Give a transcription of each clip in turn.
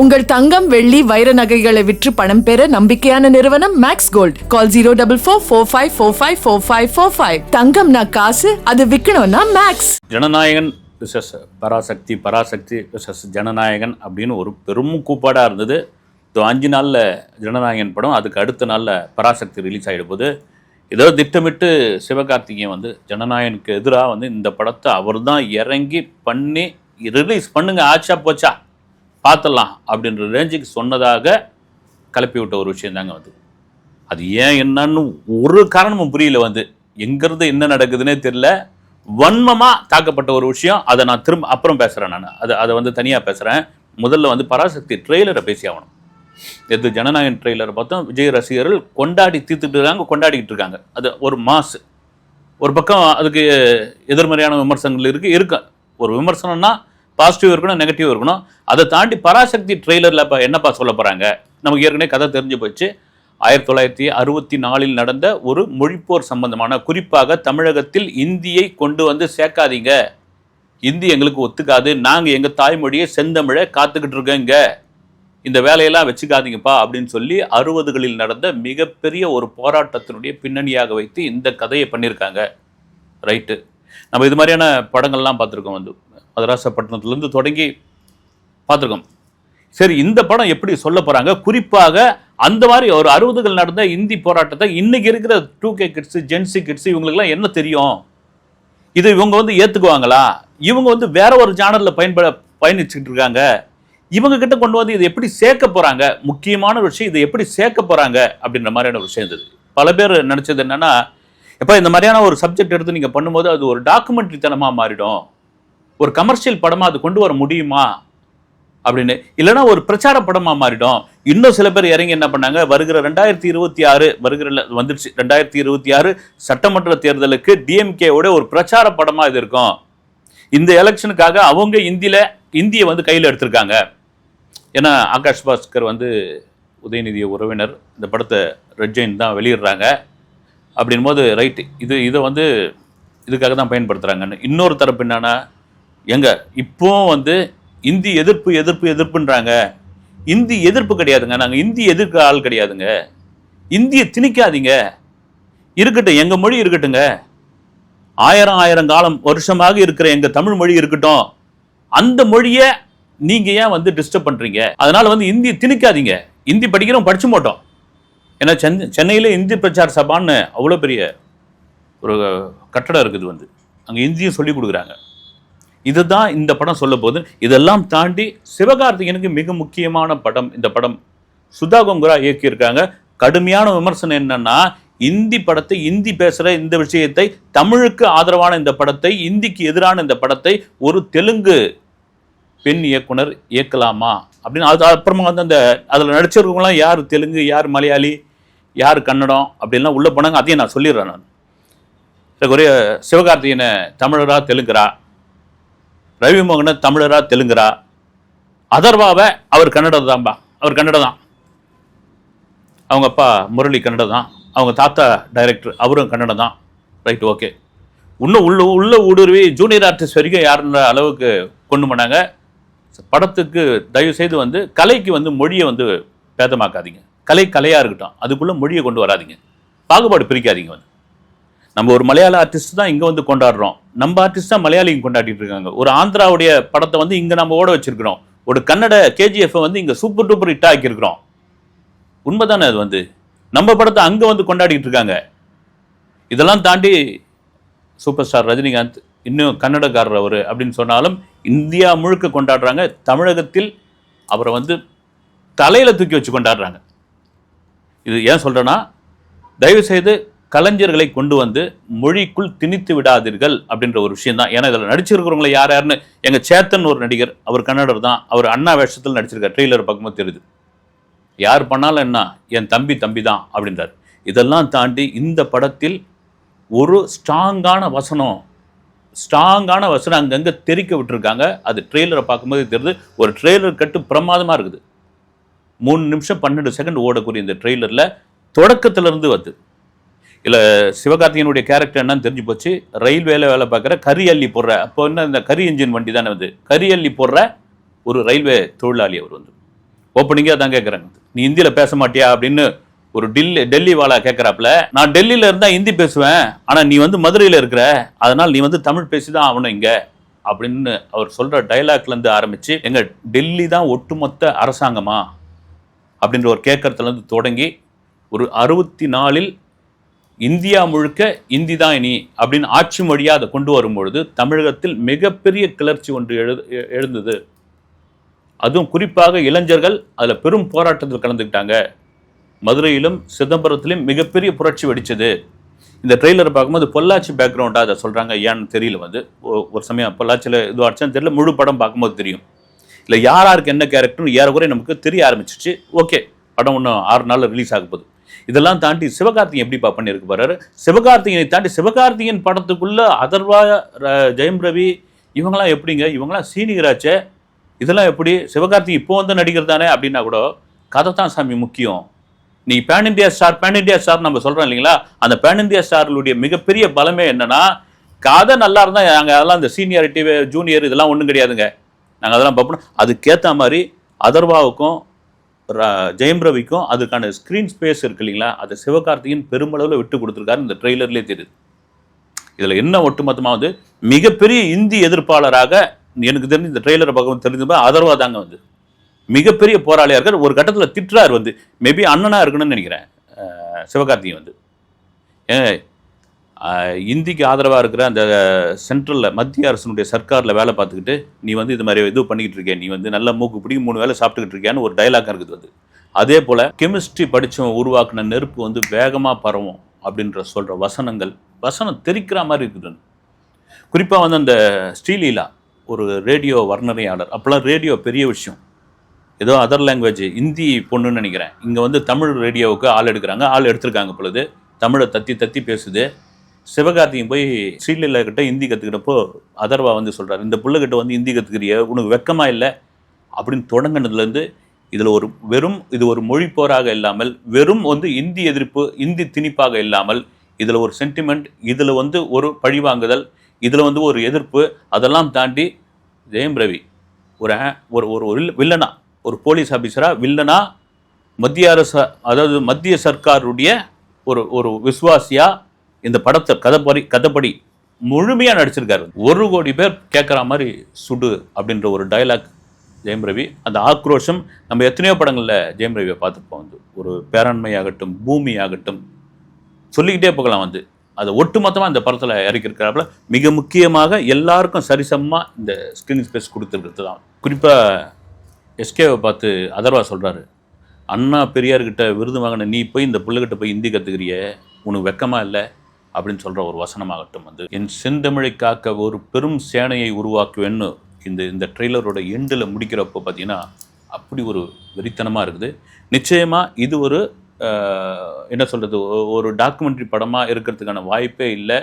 உங்கள் தங்கம் வெள்ளி வைர நகைகளை விற்று பணம் பெற நம்பிக்கையான நிறுவனம் max gold call zero double four four five four five four five four five தங்கம்னா காசு அது விற்கணும்னா max Jananayagan versus Parasakthi Parasakthi versus Jananayagan அப்படின்னு ஒரு பெரும் கூப்பாடாக இருந்தது. அஞ்சு நாளில் ஜனநாயகன் படம் அதுக்கு அடுத்த நாளில் பராசக்தி ரிலீஸ் ஆகிட போது ஏதோ திட்டமிட்டு சிவகார்த்திகேயன் வந்து ஜனநாயகனுக்கு எதிராக வந்து இந்த படத்தை அவர் தான் இறங்கி பண்ணி ரிலீஸ் பண்ணுங்க. ஆச்சா போச்சா? பார்த்துடலாம் அப்படின்ற ரேஞ்சுக்கு சொன்னதாக கிளப்பி விட்ட ஒரு விஷயம் தாங்க வந்து. அது ஏன் என்னன்னு ஒரு காரணமும் புரியல வந்து. எங்கேருந்து என்ன நடக்குதுன்னே தெரில வன்மமாக தாக்கப்பட்ட ஒரு விஷயம். அதை நான் திரும்ப அப்புறம் பேசுகிறேன் நான். அதை அதை வந்து தனியாக பேசுகிறேன் முதல்ல வந்து பராசக்தி ட்ரெய்லரை பேசி ஆகணும். எது ஜனநாயகன் ட்ரெய்லரை பார்த்தோம். விஜய் ரசிகர்கள் கொண்டாடி தீர்த்துட்டு இருக்காங்க கொண்டாடிக்கிட்டு இருக்காங்க. அது ஒரு மாசு ஒரு பக்கம் அதுக்கு எதிர்மறையான விமர்சனங்கள் இருக்குது இருக்கு. ஒரு விமர்சனம்னா பாசிட்டிவ் இருக்கணும் நெகட்டிவ் இருக்கணும். அதை தாண்டி பராசக்தி ட்ரெய்லரில் இப்போ என்னப்பா சொல்ல போகிறாங்க நமக்கு ஏற்கனவே கதை தெரிஞ்சு போச்சு. ஆயிரத்தி தொள்ளாயிரத்தி அறுபத்தி நாலில் நடந்த ஒரு மொழிப்போர் சம்பந்தமான குறிப்பாக தமிழகத்தில் இந்தியை கொண்டு வந்து சேர்க்காதீங்க. இந்தி எங்களுக்கு ஒத்துக்காது. நாங்கள் எங்கள் தாய்மொழியை செந்தமிழை காத்துக்கிட்டு இருக்கோங்க இந்த வேலையெல்லாம் வச்சுக்காதீங்கப்பா அப்படின்னு சொல்லி அறுபதுகளில் நடந்த மிகப்பெரிய ஒரு போராட்டத்தினுடைய பின்னணியாக வைத்து இந்த கதையை பண்ணியிருக்காங்க. ரைட்டு நம்ம இது மாதிரியான படங்கள்லாம் பார்த்துருக்கோம் வந்து. மதராசப்பட்டினத்துலேருந்து தொடங்கி பார்த்துருக்கோம். சரி இந்த படம் எப்படி சொல்ல போகிறாங்க குறிப்பாக அந்த மாதிரி ஒரு அறுபதுகள் நடந்த இந்தி போராட்டத்தை இன்னைக்கு இருக்கிற two K kids gen Z kids இவங்களுக்குலாம் என்ன தெரியும்? இது இவங்க வந்து ஏற்றுக்குவாங்களா இவங்க வந்து வேற ஒரு ஜானரில் பயன்பட பயணிச்சுக்கிட்டு இருக்காங்க. இவங்க கிட்ட கொண்டு வந்து இதை எப்படி சேர்க்க போகிறாங்க முக்கியமான விஷயம் இதை எப்படி சேர்க்க போகிறாங்க அப்படின்ற மாதிரியான விஷயம் இருந்தது. பல பேர் நினச்சது என்னென்னா எப்போ இந்த மாதிரியான ஒரு சப்ஜெக்ட் எடுத்து நீங்கள் பண்ணும்போது அது ஒரு டாக்குமெண்ட்ரி தனமாக மாறிடும். ஒரு கமர்ஷியல் படமா அது கொண்டு வர முடியுமா? அப்படின்னு. இல்லைன்னா ஒரு பிரச்சார படமா மாறிடும். இன்னும் சில பேர் இறங்கி என்ன பண்ணாங்க? வருகிற ரெண்டாயிரத்தி இருபத்தி ஆறு வருகிற வந்துருச்சு ரெண்டாயிரத்தி இருபத்தி ஆறு சட்டமன்ற தேர்தலுக்கு டிஎம்கேவோட ஒரு பிரச்சார படமா இது இருக்கும். இந்த எலெக்ஷனுக்காக அவங்க இந்தியில இந்தியை வந்து கையில் எடுத்திருக்காங்க. ஏன்னா ஆகாஷ் பாஸ்கர் வந்து உதயநிதிய உறவினர். இந்த படத்தை ரெட் ஜெயின் தான் வெளியிடுறாங்க. அப்படின் போது ரைட்டு. இது இதை வந்து இதுக்காக தான் பயன்படுத்துகிறாங்கன்னு இன்னொரு தரப்பு என்னன்னா எங்க? இப்போ வந்து இந்தி எதிர்ப்பு எதிர்ப்பு எதிர்ப்புன்றாங்க. இந்தி எதிர்ப்பு கிடையாதுங்க. நாங்கள் இந்தி எதிர்க்க ஆள் கிடையாதுங்க. இந்தியை திணிக்காதீங்க. இருக்கட்டும் எங்கள் மொழி இருக்கட்டுங்க. ஆயிரம் ஆயிரம் காலம் வருஷமாக இருக்கிற எங்கள் தமிழ் மொழி இருக்கட்டும். அந்த மொழியை நீங்கள் ஏன் வந்து டிஸ்டர்ப் பண்ணுறீங்க அதனால் வந்து இந்தி திணிக்காதீங்க. இந்தி படிக்கிறோம் படிச்சு மாட்டோம். ஏன்னா சென்னை சென்னையில் இந்தி பிரச்சார சபான்னு அவ்வளோ பெரிய ஒரு கட்டடம் இருக்குது வந்து. அங்கே இந்தியும் சொல்லி கொடுக்குறாங்க. இதுதான் இந்த படம் சொல்ல போகுது இதெல்லாம் தாண்டி சிவகார்த்திகேயனுக்கு மிக முக்கியமான படம் இந்த படம். சுதா கொங்குரா இயக்கியிருக்காங்க. கடுமையான விமர்சனம் என்னன்னா இந்தி படத்தை இந்தி பேசுகிற இந்த விஷயத்தை தமிழுக்கு ஆதரவான இந்த படத்தை இந்திக்கு எதிரான இந்த படத்தை ஒரு தெலுங்கு பெண் இயக்குனர் இயக்கலாமா? அப்படின்னு அது அப்புறமா வந்து அந்த அதில் நடிச்சிருக்கவங்களாம் யார் தெலுங்கு யார் மலையாளி யார் கன்னடம் அப்படின்லாம் உள்ளே போனாங்க. அதையும் நான் சொல்லிடுறேன் நான். ஒரே சிவகார்த்திகேயனை தமிழரா தெலுங்குரா? ரவிமோகனை தமிழரா தெலுங்குரா? அதர்வாவை அவர் கன்னடம் தான்பா அவர் கன்னடம் தான் அவங்க அப்பா முரளி கன்னடம் தான் அவங்க தாத்தா டைரக்டர் அவரும் கன்னடம் தான் ரைட் ஓகே இன்னும் உள்ள உள்ள ஊடுருவி ஜூனியர் ஆர்டிஸ்ட் வரைக்கும் யாருன்ற அளவுக்கு கொண்டு போனாங்க. படத்துக்கு தயவு செய்து வந்து கலைக்கு வந்து மொழியை வந்து பேதமாக்காதீங்க. கலை கலையாக இருக்கட்டும். அதுக்குள்ளே மொழியை கொண்டு வராதீங்க. பாகுபாடு பிரிக்காதீங்க வந்து. நம்ம ஒரு மலையாள ஆர்டிஸ்ட் தான் இங்கே வந்து கொண்டாடுறோம். நம்ம ஆர்டிஸ்ட் தான் மலையாளிங்க கொண்டாடிட்டு இருக்காங்க. ஒரு ஆந்திராவுடைய படத்தை வந்து இங்கே நம்ம ஓட வச்சிருக்கிறோம். ஒரு கன்னட கேஜிஎஃப் வந்து இங்கே சூப்பர் டூப்பர் ஹிட் ஆக்கியிருக்கிறோம். உண்மைதானே அது வந்து? நம்ம படத்தை அங்கே வந்து கொண்டாடிட்டு இருக்காங்க. இதெல்லாம் தாண்டி சூப்பர் ஸ்டார் ரஜினிகாந்த் இன்னும் கன்னடக்காரர் அவர் அப்படின்னு சொன்னாலும் இந்தியா முழுக்க கொண்டாடுறாங்க. தமிழகத்தில் அவரை வந்து தலையில் தூக்கி வச்சு கொண்டாடுறாங்க. இது ஏன் சொல்கிறேன்னா தயவுசெய்து கலைஞர்களை கொண்டு வந்து மொழிக்குள் திணித்து விடாதீர்கள் அப்படின்ற ஒரு விஷயம் தான் ஏன்னா இதில் நடிச்சிருக்கிறவங்களை யார் யாருன்னு எங்கள் சேத்தன் ஒரு நடிகர் அவர் கன்னடர் தான். அவர் அண்ணா வேஷத்தில் நடிச்சிருக்கார். ட்ரெய்லர் பக்கமாக தெரியுது. யார் பண்ணாலும் என்ன? என் தம்பி தம்பி தான் அப்படின்றார். இதெல்லாம் தாண்டி இந்த படத்தில் ஒரு ஸ்ட்ராங்கான வசனம் ஸ்ட்ராங்கான வசனம் அங்கங்கே தெரிக்க விட்டுருக்காங்க. அது ட்ரெய்லரை பார்க்கும்போது தெரியுது. ஒரு ட்ரெய்லர் கட்டு பிரமாதமாக இருக்குது. மூணு நிமிஷம் பன்னெண்டு செகண்ட் ஓடக்கூடிய இந்த ட்ரெய்லரில் தொடக்கத்திலிருந்து வருது இல்லை சிவகார்த்திகனுடைய கேரக்டர் என்னன்னு தெரிஞ்சு போச்சு. ரயில்வேல வேலை பார்க்குற கரி அள்ளி போடுற அப்போ என்ன இந்த கரி இன்ஜின் வண்டி தானே வந்து கரி அள்ளி போடுற ஒரு ரயில்வே தொழிலாளி அவர் வந்து. ஓப்பனிங்காக தான் கேட்குறாங்க நீ ஹிந்தியில் பேச மாட்டியா அப்படின்னு ஒரு டெல்லி டெல்லி வாலா கேட்குறாப்புல நான் டெல்லியில் இருந்தால் ஹிந்தி பேசுவேன் ஆனால் நீ வந்து மதுரையில் இருக்கிற அதனால் நீ வந்து தமிழ் பேசி தான் ஆகணும் இங்கே அப்படின்னு அவர் சொல்கிற டைலாக்லேருந்து ஆரம்பித்து எங்கள் டெல்லி தான் ஒட்டுமொத்த அரசாங்கமா? அப்படின்ற ஒரு கேட்கறதுலேருந்து தொடங்கி ஒரு அறுபத்தி நாலில் இந்தியா முழுக்க இந்தி தான் இனி அப்படின்னு ஆட்சி மொழியாக அதை கொண்டு வரும்பொழுது தமிழகத்தில் மிகப்பெரிய கிளர்ச்சி ஒன்று எழு எ- எழுந்தது. அதுவும் குறிப்பாக இளைஞர்கள் அதில் பெரும் போராட்டத்தில் கலந்துக்கிட்டாங்க. மதுரையிலும் சிதம்பரத்திலும் மிகப்பெரிய புரட்சி வெடிச்சது. இந்த ட்ரெய்லரை பார்க்கும்போது பொள்ளாச்சி பேக்ரவுண்டாக அதை சொல்கிறாங்க ஏன்னு தெரியல வந்து. ஒரு சமயம் பொள்ளாச்சியில் இது அடிச்சான்னு தெரியல. முழு படம் பார்க்கும்போது தெரியும். இல்லை யார் யாருக்கு என்ன கேரக்டர்னு ஏறக்குறைய நமக்கு தெரிய ஆரம்பிச்சிச்சு. ஓகே படம் இன்னும் ஆறு நாளில் ரிலீஸ் ஆக போகுது. இதெல்லாம் தாண்டி சிவகார்த்திகேயன் எப்படிப்பா பண்ணியிருக்கு பாரு சிவகார்த்திகனை தாண்டி சிவகார்த்திகேயன் படத்துக்குள்ள அதர்வா ஜெயம் ரவி இவங்கெல்லாம் எப்படிங்க? இவங்களாம் சீனியராச்சே இதெல்லாம் எப்படி? சிவகார்த்திகேயன் இப்போ வந்து நடிகர் தானே அப்படின்னா கூட கதை தான் சாமி முக்கியம். நீ pan India star pan India star நம்ம சொல்றோம் இல்லைங்களா? அந்த பேன் இந்தியா ஸ்டார்களுடைய மிகப்பெரிய பலமே என்னன்னா கதை நல்லா இருந்தால் நாங்கள் அதெல்லாம் இந்த சீனியாரிட்டி ஜூனியர் இதெல்லாம் ஒன்றும் கிடையாதுங்க. நாங்கள் அதெல்லாம் பார்ப்போம் அதுக்கேற்ற மாதிரி அதர்வாவுக்கும் ஜெயம் ரவிக்கும் அதுக்கான ஸ்க்ரீன் ஸ்பேஸ் இருக்கு இல்லைங்களா? அதை சிவகார்த்திகேயன் பெருமளவில் விட்டு கொடுத்துருக்காரு. இந்த ட்ரெய்லர்லேயே தெரியுது. இதில் என்ன ஒட்டுமொத்தமாக வந்து மிகப்பெரிய இந்தி எதிர்ப்பாளராக எனக்கு தெரிஞ்சு இந்த ட்ரெய்லரை பக்கம் தெரிஞ்சப்ப அதர்வா தாங்க வந்து. மிகப்பெரிய போராளியாக இருக்கார். ஒரு கட்டத்தில் திட்டுறார் வந்து. மேபி அண்ணனாக இருக்கணும்னு நினைக்கிறேன். சிவகார்த்திகேயன் வந்து. இந்திக்கு ஆதரவாக இருக்கிற அந்த சென்ட்ரலில் மத்திய அரசினுடைய சர்க்காரில் வேலை பார்த்துக்கிட்டு நீ வந்து இது மாதிரி இது பண்ணிக்கிட்டு இருக்கேன் நீ வந்து நல்ல மூக்கு பிடி மூணு வேலை சாப்பிட்டுக்கிட்டு இருக்கியான்னு ஒரு டைலாக் இருக்குது அது. அதே போல் கெமிஸ்ட்ரி படித்தவன் உருவாக்குன நெருப்பு வந்து வேகமாக பரவும் அப்படின்ற சொல்கிற வசனங்கள் வசனம் தெரிக்கிற மாதிரி இருக்குது. குறிப்பாக வந்து அந்த ஸ்ரீலீலா ஒரு ரேடியோ வர்ணனையாளர். அப்போல்லாம் ரேடியோ பெரிய விஷயம். ஏதோ அதர் லாங்குவேஜ் இந்தி பொண்ணுன்னு நினைக்கிறேன். இங்கே வந்து தமிழ் ரேடியோவுக்கு ஆள் எடுக்கிறாங்க. ஆள் எடுத்திருக்காங்க பொழுது தமிழை தத்தி தத்தி பேசுது. சிவகார்த்திகேயன் போய் ஸ்ரீலீலா கிட்ட ஹிந்தி கற்றுக்கிட்டப்போ அதர்வா வந்து சொல்கிறார் இந்த பிள்ளைகிட்ட வந்து ஹிந்தி கற்றுக்கிறிய உனக்கு வெக்கமாக இல்லை? அப்படின்னு தொடங்கினதுலேருந்து இதில் ஒரு வெறும் இது ஒரு மொழி போராக இல்லாமல் வெறும் வந்து இந்தி எதிர்ப்பு இந்தி திணிப்பாக இல்லாமல் இதில் ஒரு சென்டிமெண்ட் இதில் வந்து ஒரு பழிவாங்குதல் இதில் வந்து ஒரு எதிர்ப்பு அதெல்லாம் தாண்டி ஜெயம் ரவி ஒரு ஒரு ஒரு ஒரு வில்லனா ஒரு போலீஸ் ஆஃபீஸராக வில்லனா மத்திய அரசு அதாவது மத்திய சர்க்காருடைய ஒரு ஒரு விசுவாசியாக இந்த படத்தை கதைப்படி கதைப்படி முழுமையாக நடிச்சிருக்காரு. ஒரு கோடி பேர் கேட்குற மாதிரி சுடு அப்படின்ற ஒரு டயலாக் ஜெயம் ரவி. அந்த ஆக்ரோஷம் நம்ம எத்தனையோ படங்களில் ஜெயம் ரவியை பார்த்துருப்போம் வந்து. ஒரு பேராண்மையாகட்டும் பூமி ஆகட்டும் சொல்லிக்கிட்டே போகலாம் வந்து. அதை ஒட்டுமொத்தமாக இந்த படத்தில் இறக்கியிருக்கிறாப்புல. மிக முக்கியமாக எல்லாருக்கும் சரிசமமாக இந்த ஸ்க்ரீன் ஸ்பேஸ் கொடுத்துருக்கிறது தான். குறிப்பாக எஸ்கேவை பார்த்து அதர்வா சொல்கிறாரு அண்ணா பெரியார்கிட்ட விருது வாங்கின நீ போய் இந்த பிள்ளைகிட்ட போய் ஹிந்தி கற்றுக்கிறிய உனக்கு வெக்கமாக இல்லை? அப்படின்னு சொல்கிற ஒரு வசனமாகட்டும் வந்து என் செந்தமிழை காக்க ஒரு பெரும் சேனையை உருவாக்குவேன்னு இந்த இந்த ட்ரெய்லரோட எண்டில் முடிக்கிறப்போ பார்த்தீங்கன்னா அப்படி ஒரு வெறித்தனமாக இருக்குது. நிச்சயமாக இது ஒரு என்ன சொல்கிறது ஒரு டாக்குமெண்ட்ரி படமாக இருக்கிறதுக்கான வாய்ப்பே இல்லை.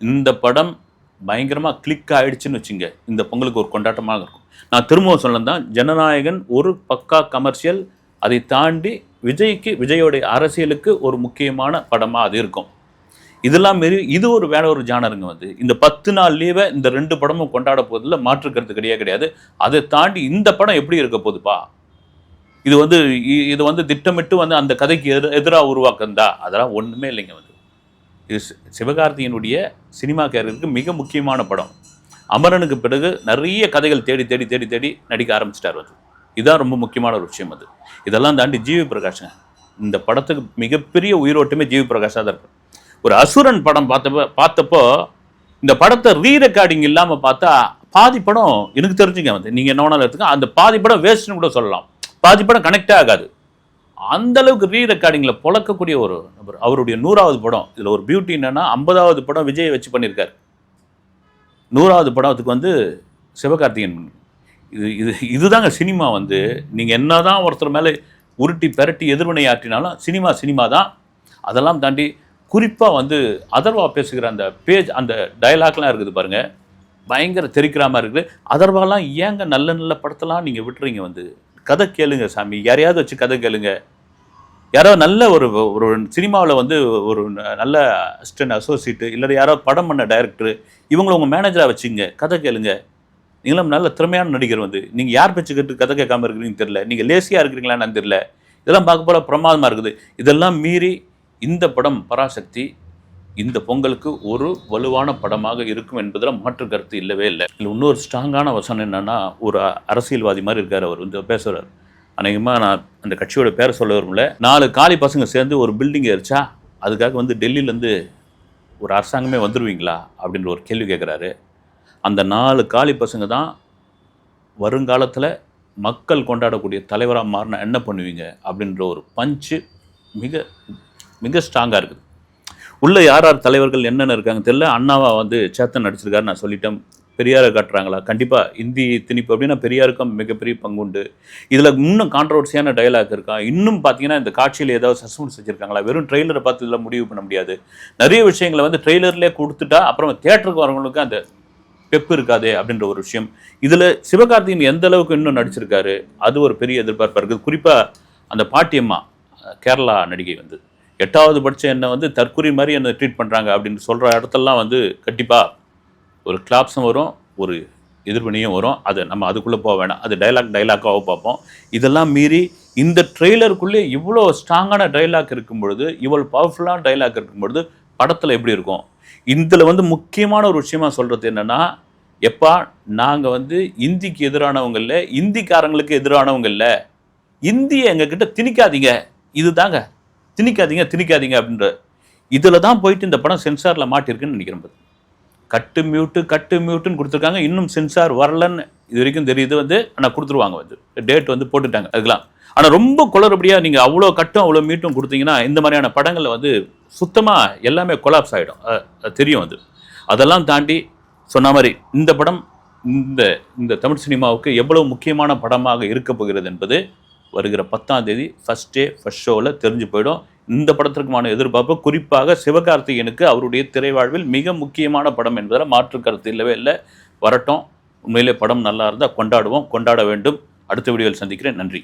இந்த படம் பயங்கரமாக கிளிக் ஆகிடுச்சின்னு வச்சுங்க இந்த பொங்கலுக்கு ஒரு கொண்டாட்டமாக இருக்கும். நான் திரும்பவும் சொன்னது தான் ஜனநாயகன் ஒரு பக்கா கமர்ஷியல் அதை தாண்டி விஜய்க்கு விஜயோடைய அரசியலுக்கு ஒரு முக்கியமான படமாக அது இருக்கும். இதெல்லாம் மாரி இது ஒரு வேற ஒரு ஜானருங்க வந்து. இந்த பத்து நாள் லீவை இந்த ரெண்டு படமும் கொண்டாட போதில் மாற்றுக்கிறது கிடையாது கிடையாது. அதை தாண்டி இந்த படம் எப்படி இருக்க போகுதுப்பா? இது வந்து இது வந்து திட்டமிட்டு வந்து அந்த கதைக்கு எதிர எதிராக உருவாக்குந்தா? அதெல்லாம் ஒன்றுமே இல்லைங்க வந்து. இது சி- சினிமா கேரியருக்கு மிக முக்கியமான படம். அமரனுக்கு பிறகு நிறைய கதைகள் தேடி தேடி தேடி தேடி நடிக்க ஆரம்பிச்சிட்டார் வந்து. இதுதான் ரொம்ப முக்கியமான ஒரு விஷயம் அது இதெல்லாம் தாண்டி ஜிவி பிரகாஷ்ங்க. இந்த படத்துக்கு மிகப்பெரிய உயிரோட்டமே ஜிவி பிரகாஷாக தான் இருக்கும் ஒரு அசுரன் படம் பார்த்தப்ப பார்த்தப்போ இந்த படத்தை ரீ ரெக்கார்டிங் இல்லாமல் பார்த்தா பாதி படம் எனக்கு தெரிஞ்சுங்க வந்து. நீங்கள் என்ன வேணாலும் எடுத்துக்க அந்த பாதி படம் வேஸ்ட்னு கூட சொல்லலாம். பாதி படம் கனெக்டே ஆகாது. அந்த அளவுக்கு ரீ ரெக்கார்டிங்கில் பொழக்கக்கூடிய ஒரு நபர் அவருடைய நூறாவது படம். இதில் ஒரு பியூட்டி என்னன்னா ஐம்பதாவது படம் விஜயை வச்சு பண்ணியிருக்காரு. நூறாவது படத்துக்கு வந்து சிவகார்த்திகேயன். இது இது இதுதாங்க சினிமா வந்து. நீங்கள் என்ன தான் ஒருத்தர் மேலே உருட்டி பெரட்டி எதிர்வினை ஆற்றினாலும் சினிமா சினிமா தான் அதெல்லாம் தாண்டி குறிப்பாக வந்து அதர்வா பேசுகிற அந்த பேஜ் அந்த டயலாக்லாம் இருக்குது பாருங்கள் பயங்கர தெரிக்கிற மாதிரி இருக்குது. அதர்வாலாம் ஏங்க நல்ல நல்ல படத்தெல்லாம் நீங்கள் விட்டுறீங்க வந்து? கதை கேளுங்க சாமி. யாரையாவது வச்சு கதை கேளுங்க. யாரோ நல்ல ஒரு ஒரு சினிமாவில் வந்து ஒரு நல்ல அசிஸ்டன்ட் அசோசியேட்டு இல்லை யாரோ படம் பண்ண டைரக்டர் இவங்களை உங்கள் மேனேஜராக வச்சுங்க. கதை கேளுங்க. நீங்களும் நல்ல திறமையான நடிகர் வந்து. நீங்கள் யார் பேச்சு கேட்டு கதை கேட்காம இருக்கிறீங்கன்னு தெரியல. நீங்கள் லேசியாக இருக்கிறீங்களான்னு தெரியல. இதெல்லாம் பார்க்க போல பிரமாதமாக இருக்குது. இதெல்லாம் மீறி இந்த படம் பராசக்தி இந்த பொங்கலுக்கு ஒரு வலுவான படமாக இருக்கும் என்பதில் மாற்று கருத்து இல்லவே இல்லை. இல்லை இன்னொரு ஸ்ட்ராங்கான வசனம் என்னென்னா ஒரு அரசியல்வாதி மாதிரி இருக்கார் அவர். வந்து பேசுகிறார் அநேகமாக நான் அந்த கட்சியோட பேரை சொல்ல வரும்ல நாலு காலி பசங்க சேர்ந்து ஒரு பில்டிங் எரிச்சா அதுக்காக வந்து டெல்லியிலேருந்து ஒரு அரசாங்கமே வந்துடுவீங்களா அப்படின்ற ஒரு கேள்வி கேட்குறாரு அந்த நாலு காலி பசங்க தான் வருங்காலத்தில் மக்கள் கொண்டாடக்கூடிய தலைவராக மாறினா என்ன பண்ணுவீங்க? அப்படின்ற ஒரு பஞ்சு மிக மிக ஸ்ட்ராங்காக இருக்குது. உள்ளே யார் யார் தலைவர்கள் என்னென்ன இருக்காங்க தெரியல. அண்ணாவா வந்து சேத்தன் நடிச்சிருக்காரு நான் சொல்லிட்டேன். பெரியாரை காட்டுறாங்களா? கண்டிப்பாக இந்தி திணிப்பு அப்படின்னா பெரியாருக்கும் மிகப்பெரிய பங்குண்டு இதில் இன்னும் கான்ட்ரவர்சியான டயலாக் இருக்கா? இன்னும் பார்த்தீங்கன்னா இந்த காட்சியில் ஏதாவது சஸ்பென்ஸ் வச்சுருக்காங்களா வெறும் ட்ரெய்லரை பார்த்து இதில் முடிவு பண்ண முடியாது. நிறைய விஷயங்களை வந்து ட்ரெய்லர்லேயே கொடுத்துட்டா அப்புறம் தேட்டருக்கு வரவங்களுக்கு அந்த பெப்பு இருக்காதே அப்படின்ற ஒரு விஷயம். இதில் சிவகார்த்திகேயன் எந்த அளவுக்கு இன்னும் நடிச்சிருக்காரு? அது ஒரு பெரிய எதிர்பார்ப்பாக இருக்குது. குறிப்பாக அந்த பாட்டியம்மா கேரளா நடிகை வந்து. எட்டாவது பட்சம் என்னை வந்து தற்கொலை மாதிரி என்னை ட்ரீட் பண்ணுறாங்க அப்படின்னு சொல்கிற இடத்தெல்லாம் வந்து கண்டிப்பாக ஒரு கிளாப்ஸும் வரும் ஒரு எதிர்வினையும் வரும். அது நம்ம அதுக்குள்ளே போக வேணாம். அது டைலாக் டைலாக்காக பார்ப்போம். இதெல்லாம் மீறி இந்த ட்ரெய்லருக்குள்ளே இவ்வளோ ஸ்ட்ராங்கான டைலாக் இருக்கும் பொழுது இவ்வளோ பவர்ஃபுல்லான டைலாக் இருக்கும் பொழுது படத்தில் எப்படி இருக்கும்? இதில் வந்து முக்கியமான ஒரு விஷயமா சொல்கிறது என்னென்னா எப்பா நாங்கள் வந்து இந்திக்கு எதிரானவங்க இல்லை இந்திக்காரங்களுக்கு எதிரானவங்க இல்லை. இந்தியை எங்ககிட்ட திணிக்காதீங்க. இதுதாங்க. திணிக்காதீங்க திணிக்காதீங்க அப்படின்ற இதில் தான் போயிட்டு இந்த படம் சென்சாரில் மாட்டிருக்குன்னு நினைக்கிறேன் கட்டு மியூட்டு கட்டு மியூட்டுன்னு கொடுத்துருக்காங்க. இன்னும் சென்சார் வரலன்னு இது வரைக்கும் தெரியுது. வந்து ஆனால் கொடுத்துருவாங்க வந்து. டேட் வந்து போட்டுட்டாங்க அதுக்கெலாம் ஆனால் ரொம்ப குளறுபடியாக நீங்கள் அவ்வளோ கட்டும் அவ்வளோ மீட்டும் கொடுத்தீங்கன்னா இந்த மாதிரியான படங்களில் வந்து சுத்தமாக எல்லாமே கொலாப்ஸ் ஆகிடும் தெரியும் அது. அதெல்லாம் தாண்டி சொன்ன மாதிரி இந்த படம் இந்த இந்த தமிழ் சினிமாவுக்கு எவ்வளவு முக்கியமான படமாக இருக்க போகிறது என்பது வருகிற பத்தாம் தேதி ஃபஸ்ட் டே ஃபஸ்ட் ஷோவில் தெரிஞ்சு போயிடும். இந்த படத்திற்குமான எதிர்பார்ப்பு குறிப்பாக சிவகார்த்திகேயனுக்கு அவருடைய திரைவாழ்வில் மிக முக்கியமான படம் என்பதில் மாற்று கருத்து இல்லவே இல்லை. வரட்டும். உண்மையிலே படம் நல்லா இருந்தால் கொண்டாடுவோம். கொண்டாட வேண்டும். அடுத்த வீடியோவில் சந்திக்கிறேன். நன்றி.